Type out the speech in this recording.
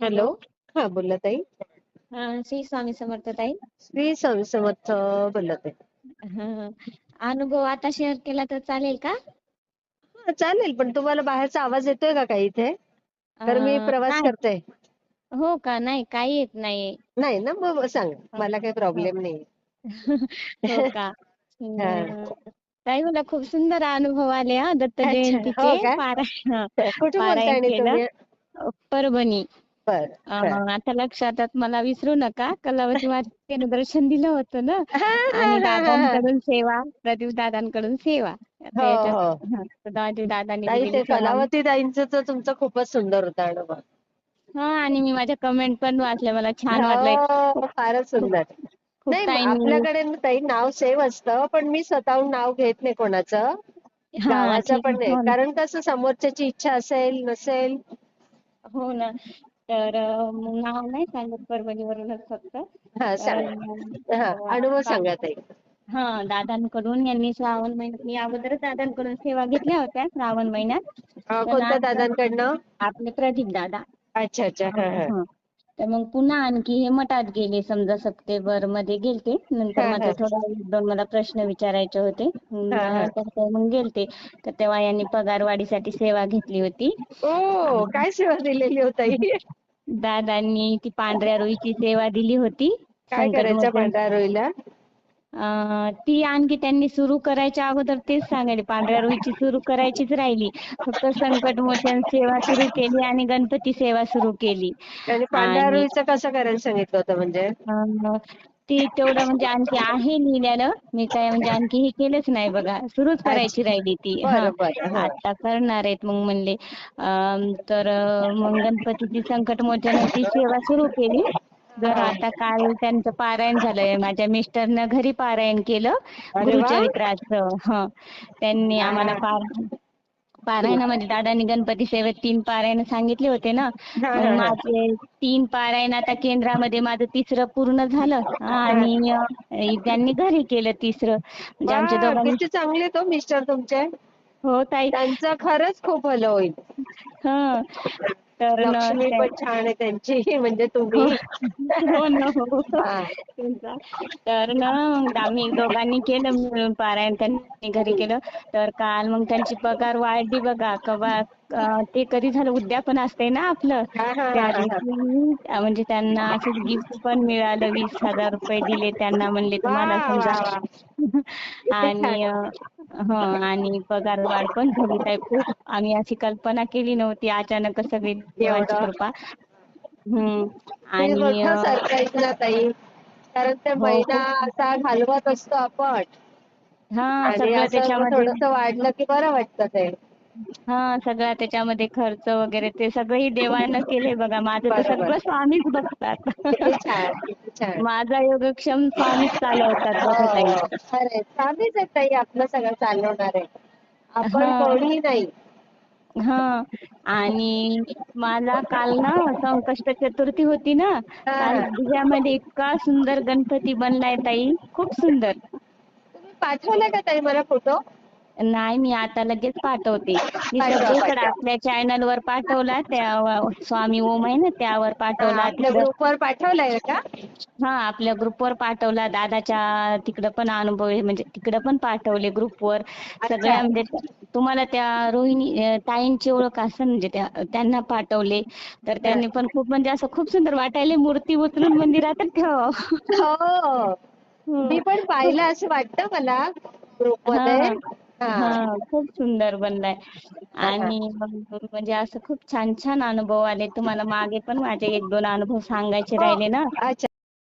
Hello. हा बोला ताई. हा श्री स्वामी समर्थ ताई. श्री स्वामी समर्थ बोलत आहे. हा अनुभव आता शेअर केला तर चालेल का? हा, चालेल पण तुम्हाला बाहेरचा आवाज येतोय का काही इथे? तर मी अं, प्रवास नाही. करते. हो का? नाही काही येत नाही. नाही ना मग सांगा. मला काही प्रॉब्लेम नाही. हो का? हम्म. ताई मला खूप सुंदर अनुभव आले हा दत्त अच्छा, हो जयंतीचे का? हा, कुठे बोलताय पारायण आणि केलं. तुम्ही? परभणी. बर अं, आता लक्षात आहे, मला विसरू नका. कलावती मातेनं दर्शन दिलं होतं ना? हा, आणि हा, हा. दादांकडून सेवा प्रदीप दादांकडून सेवा. आता हो, याच्यात- हो. हा, दादांनी ताई दिलेली ते सेवा कलावती ताईंचं तर तुमचं खूपच सुंदर होता हा आणि मी माझ्या कमेंट पण वाचल्या. मला छान वाटलंय. हो, फारच सुंदर. खूप नाही ताईंनी आपल्याकडे ना ताई नाव सेव्ह असतं पण मी स्वतःहून नाव घेत नाही कोणाचं. हा गावाचं ठीक पण आहे. नाही हो ना. कारण कसं समोरच्याची इच्छा असेल नसेल. हो ना. तर नाव नाही सांगत परभणीवरूनच फक्त. हा सांगा. हा अनुभव दा- सांगा ताई. हा दादांकडून यांनी श्रावण महिन्यात मी अगोदरच दादांकडून सेवा घेतल्या होत्या श्रावण महिन्यात. अं, कोणत्या दादांकडनं? आपले प्रदीप दादा. अच्छा अच्छा. हा हा. हा. तर मग पुन्हा आणखी हे मठात गेले समजा सप्टेंबरमध्ये गेलते. नंतर माझे. थोडे एक दोन मला प्रश्न विचारायचे होते. मग. तर मग गेलते. तर तेव्हा यांनी पगारवाढीसाठी सेवा घेतली होती. ओ काय सेवा दिलेली हो ताई? दादांनी ती पांढऱ्या रुईची सेवा दिली होती. काय करायचं पांढऱ्या रोईला? ती आणखी त्यांनी सुरू करायच्या अगोदर तेच सांगायले पांढऱ्या रुईची सुरू करायचीच राहिली. फक्त संकटमोचन सेवा सुरू केली आणि गणपती सेवा सुरू केली. आणि पांढऱ्या रोईचं कसं करायला सांगितलं होतं म्हणजे? ती तेवढं म्हणजे आणखी आहे लिहिलेलं. मी काय म्हणजे आणखी हे केलंच नाही बघा. सुरूच करायची राहिली ती. हा. आता करणार आहेत मग म्हणले. तर मग गणपतीची संकटमोचनाची सेवा सुरू केली. तर आता काल त्यांचं पारायण झालंय. माझ्या मिस्टरनं घरी पारायण केलं. गुरुचरित्राचं हं. त्यांनी आम्हाला पारायण पारायणामध्ये दादांनी गणपती सेवेत तीन पारायण सांगितले होते ना? हा, हा, हा. माझे तीन पारायण आता केंद्रामध्ये माझं तिसरं पूर्ण झालं. आणि त्यांनी घरी केलं तिसरं. म्हणजे आमच्या दोघांनी किती चांगले तो मिस्टर तुमचे. हो ताई. त्यांचं खरंच खूप भलं होईल. हं. लक्ष्मी पण छान आहे त्यांची म्हणजे हो तुम्ही. हो ना हो. हा. त्यांचा. तर ना मग आम्ही दोघांनी केलं मिळून पारायण त्यांनी घरी केलं. तर काल मग त्यांची पगार वाढली बघा. कवा ते कधी झालं उद्यापन असते ना आपलं. हा, हा, त्या हा, हा. दिवशी म्हणजे त्यांना असंच गिफ्ट पण मिळालं वीस हजार रुपये दिले त्यांना म्हणले तुम्हाला समजा आणि हं आणि पगार वाढ पण झाली ताई खूप. आम्ही अशी कल्पना केली नव्हती अचानक सगळी देवाची? कृपा. हम्म ते आणि मोठं अं, सरप्राईज ना ताई. कारण ते हो. महिना खूप असा घालवत असतो आपण. हा आणि सगळं असं त्याच्यामध्ये थोडस वाढलं की बरं वाटतं ते. हा सगळं त्याच्यामध्ये खर्च वगैरे ते सगळंही देवानं केलंय बघा. माझं तर. सगळं स्वामीच बघतात. माझा योगक्षम स्वामीच चालवतात बघा ताई. हो, खरंय. स्वामीच आहे ताई आपलं सगळं चालवणार. आहे आपण हा. कोणी नाही. हा. आणि मला काल ना संकष्ट चतुर्थी होती ना काल. दिव्यामध्ये इतका सुंदर गणपती बनलाय ताई. खूप सुंदर. तुम्ही पाठवला का ताई मला फोटो? नाही मी आता लगेच पाठवते. मी पाठवा, सगळीकडे पाठवा. आपल्या चॅनल वर पाठवला त्या स्वामी ओम आहे ना त्यावर हा, पाठवला आपल्या तिकडं ग्रुपवर पाठवलाय का? हा आपल्या ग्रुपवर पाठवला. दादाच्या तिकडं पण अनुभव आहे म्हणजे तिकडं पण पाठवले ग्रुपवर सगळ्या म्हणजे तुम्हाला त्या रोहिणी अं, ताईंची ओळख असेल म्हणजे त्या त्यांना पाठवले. तर त्यांनी पण खूप म्हणजे असं खूप सुंदर वाटायले मूर्ती उचलून मंदिरातच ठेवावं. हो. मी पण पाहिलं असं वाटतं मला ग्रुप हा. मध्ये. हा. हा खूप सुंदर बनलाय. आणि म्हणजे असं खूप छान छान अनुभव आले. तुम्हाला मागे पण माझे एक दोन अनुभव सांगायचे राहिले ना.